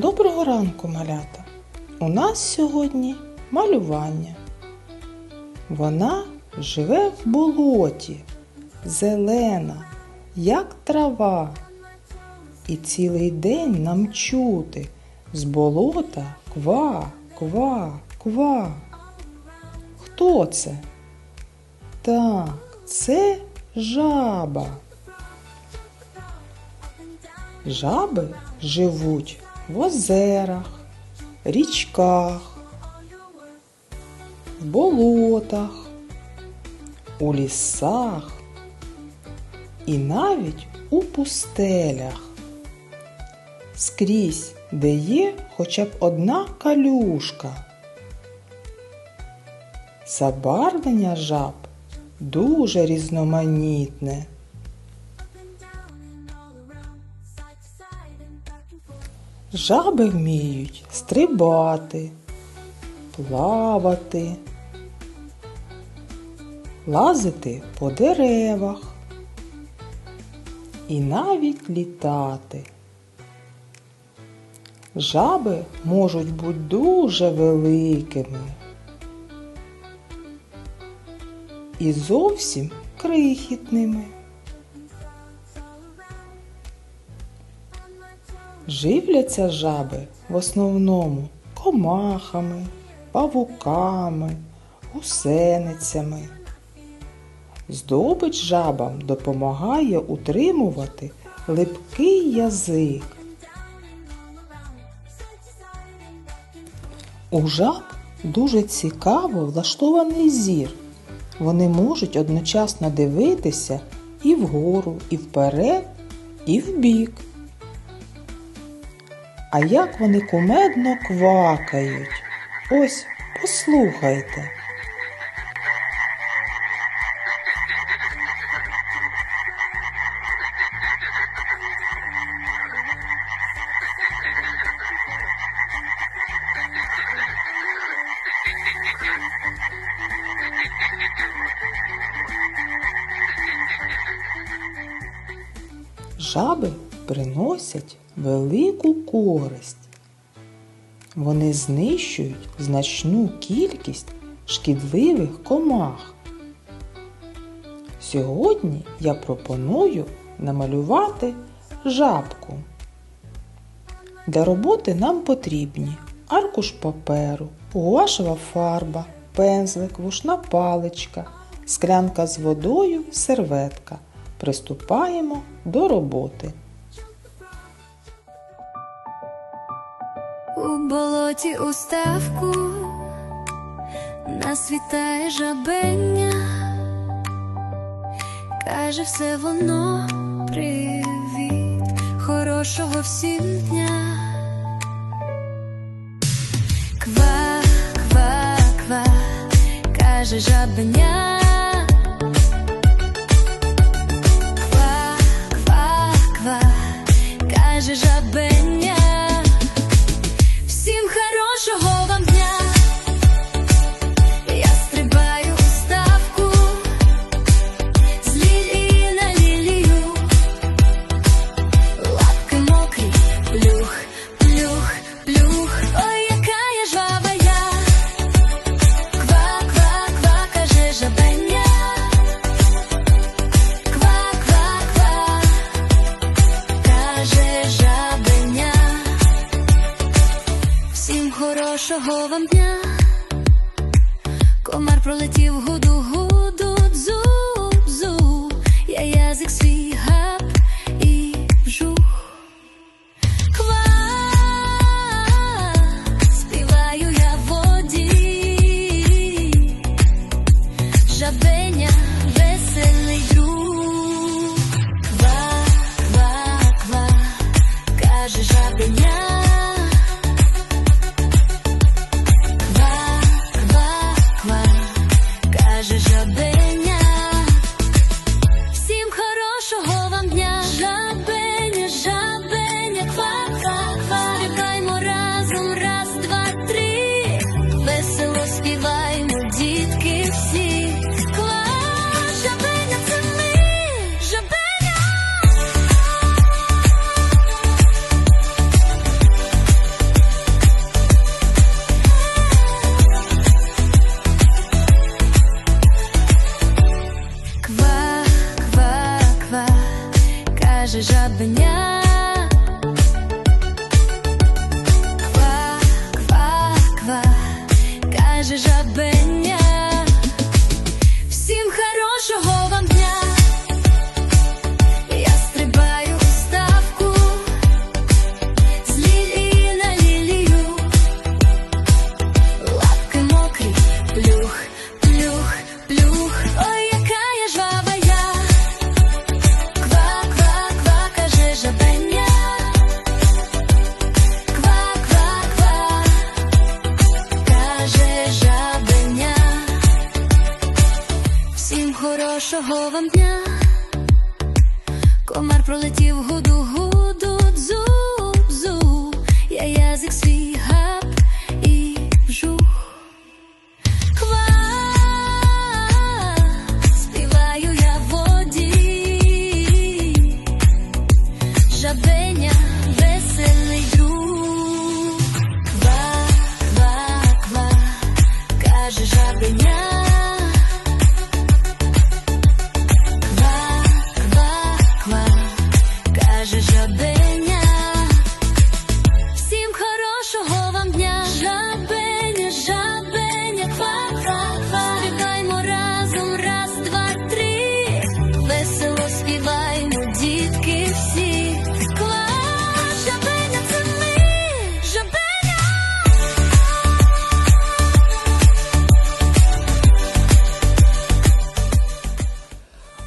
Доброго ранку, малята! У нас сьогодні малювання. Вона живе в болоті, зелена, як трава. І цілий день нам чути з болота ква, ква, ква. Хто це? Так, це жаба. Жаби живуть в озерах, річках, в болотах, у лісах і навіть у пустелях. Скрізь, де є хоча б одна калюшка. Забарвлення жаб дуже різноманітне. Жаби вміють стрибати, плавати, лазити по деревах і навіть літати. Жаби можуть бути дуже великими і зовсім крихітними. Живляться жаби в основному комахами, павуками, гусеницями. Здобич жабам допомагає утримувати липкий язик. У жаб дуже цікаво влаштований зір. Вони можуть одночасно дивитися і вгору, і вперед, і вбік. А як вони кумедно квакають. Ось послухайте. Жаби приносять велику користь. Вони знищують значну кількість шкідливих комах. Сьогодні я пропоную намалювати жабку. Для роботи нам потрібні аркуш паперу, гуашева фарба, пензлик, вушна паличка, склянка з водою, серветка. Приступаємо до роботи. Болоті у ставку нас вітає жабеня, каже все воно привіт, хорошого всім дня. Ква, ква, ква, каже жабеня. Хорошого вам дня. Комар пролетів гуду, Доброго вам дня, комар пролетів гуду.